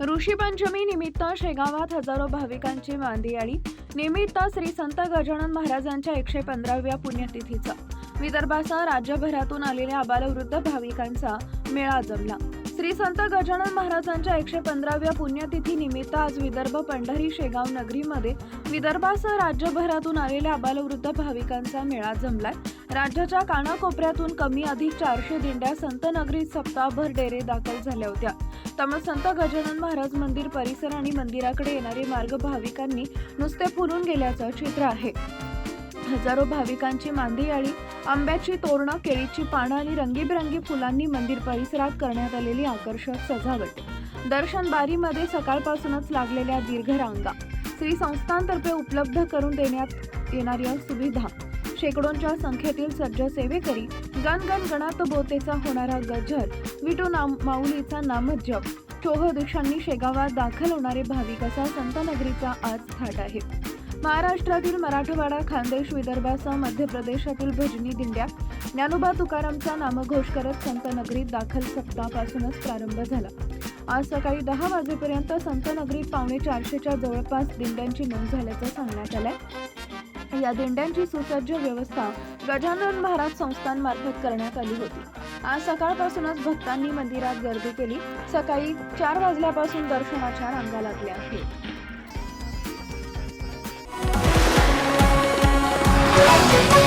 ऋषीपंचमी निमित्त शेगावात हजारो भाविकांची मांदियाळी निमित्त श्री संत गजानन महाराजांच्या एकशे पंधराव्या पुण्यतिथीचा. विदर्भासह राज्यभरातून आलेल्या आबालवृद्ध भाविकांचा मेळा जमला. श्री संत गजानन महाराजांच्या एकशे पंधराव्या पुण्यतिथी निमित्त आज विदर्भ पंढरी शेगाव नगरीमध्ये विदर्भासह राज्यभरातून आलेल्या आबालवृद्ध भाविकांचा मेळा जमलाय. राज्याच्या कानाकोपऱ्यातून कमी अधिक चारशे दिंड्या संत नगरीत सप्ताहभर डेरे दाखल झाल्या होत्या. त्यामुळे संत गजानन महाराज मंदिर परिसर आणि मंदिराकडे येणारे मार्ग भाविकांनी नुसते फुलून गेल्याचं चित्र आहे. हजारो भाविकांची मांदियाळी आंब्याची तोरणं केळीची पानं आणि रंगीबेरंगी फुलांनी मंदिर परिसरात करण्यात आलेली आकर्षक सजावट. दर्शन बारीमध्ये सकाळपासूनच लागलेल्या दीर्घ रांगा. श्री संस्थांतर्फे उपलब्ध करून देण्यात येणाऱ्या सुविधा. शेकडोंच्या संख्येतील सज्ज सेवेकरी गण गण गणात बोतेचा होणारा गजर विटू नाम माऊलीचा नामजप चोह दिशांनी शेगावात दाखल होणारे भाविक असा संतनगरीचा आज थाट आहे. महाराष्ट्रातील मराठवाडा खानदेश विदर्भासह मध्य प्रदेशातील भजनी दिंड्या ज्ञानोबा तुकारामचा नामघोष करत संत नगरीत दाखल सप्ताहापासूनच प्रारंभ झाला. आज सकाळी दहा वाजेपर्यंत संत नगरीत पावणे चारशेच्या जवळपास दिंड्यांची नोंद झाल्याचं सांगण्यात आलंय. या दिंड्यांची सुसज्ज व्यवस्था गजानन महाराज संस्थांमार्फत करण्यात आली होती. आज सकाळपासूनच भक्तांनी मंदिरात गर्दी केली. सकाळी चार वाजल्यापासून दर्शनाच्या रांगा लागल्या आहेत. Thank you.